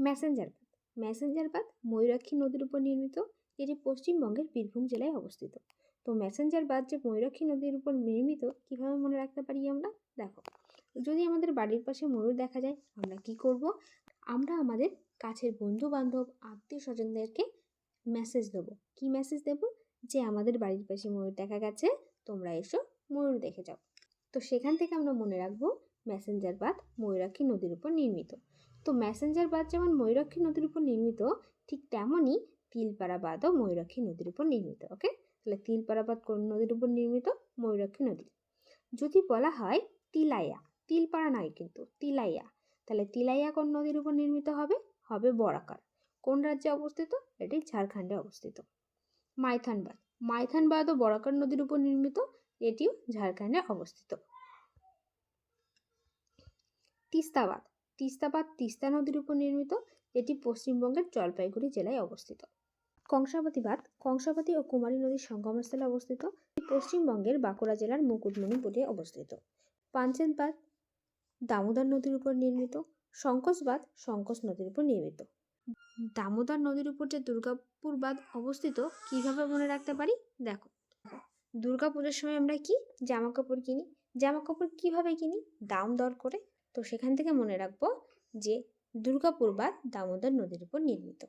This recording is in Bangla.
ম্যাসেঞ্জার বাঁধ। ম্যাসেঞ্জার বাঁধ ময়ূরাক্ষী নদীর উপর নির্মিত এটি পশ্চিমবঙ্গের বীরভূম জেলায় অবস্থিত। তো ম্যাসেঞ্জার বাঁধ যে ময়ূরাক্ষী নদীর উপর নির্মিত, কীভাবে মনে রাখতে পারি আমরা? দেখো, যদি আমাদের বাড়ির পাশে ময়ূর দেখা যায়, আমরা কি করব? আমরা আমাদের কাছের বন্ধু বান্ধব আত্মীয় স্বজনদেরকে মেসেজ দেবো। কি মেসেজ দেবো? যে আমাদের বাড়ির পাশে ময়ূর দেখা গেছে, তোমরা এসো ময়ূর দেখে যাও। তো সেখান থেকে আমরা মনে রাখব ম্যাসেঞ্জার বাঁধ ময়ূরাক্ষী নদীর উপর নির্মিত। তো ম্যাসেঞ্জার বাঁধ যেমন ময়ূরাক্ষী নদীর উপর নির্মিত, ঠিক তেমনই তিলপাড়া বাঁধও ময়ূরাক্ষী নদীর উপর নির্মিত, ওকে? তাহলে তিলপাড়া বাঁধ কোন নদীর উপর নির্মিত? ময়ূরাক্ষী নদী। যদি বলা হয় তিলাইয়া, তিলপাড়া নয় কিন্তু, তিলাইয়া, তাহলে তিলাইয়া কোন নদীর উপর নির্মিত হবে? হবে বরাকার। কোন রাজ্যে অবস্থিত? এটি ঝাড়খণ্ডে অবস্থিত। মাইথান বাঁধ। মাইথান বাঁধও বরাকার নদীর উপর নির্মিত, এটিও ঝাড়খণ্ডে অবস্থিত। তিস্তা বাঁধ। তিস্তা বাঁধ তিস্তা নদীর উপর নির্মিত এটি পশ্চিমবঙ্গের জলপাইগুড়ি জেলায় অবস্থিত। কংসাবতী বাঁধ কংসাবতী ও কুমারী নদীর সঙ্গমস্থলে অবস্থিত। পশ্চিমবঙ্গের বাঁকুড়া জেলার মুকুটমণিপুরে অবস্থিত। পাঞ্চেত বাঁধ দামোদর নদীর উপর নির্মিত। শঙ্কস বাঁধ শঙ্কস নদীর উপর নির্মিত। দামোদর নদীর উপর যে দুর্গাপুর বাঁধ অবস্থিত, কীভাবে মনে রাখতে পারি? দেখো। দুর্গা পুজোর সময় আমরা কি? জামা কাপড় কিনি। জামা কাপড় কীভাবে কিনি? দাম দর করে তো সেখান থেকে মনে রাখব যে দুর্গাপুর বাঁধ দামোদর নদীর উপর নির্মিত।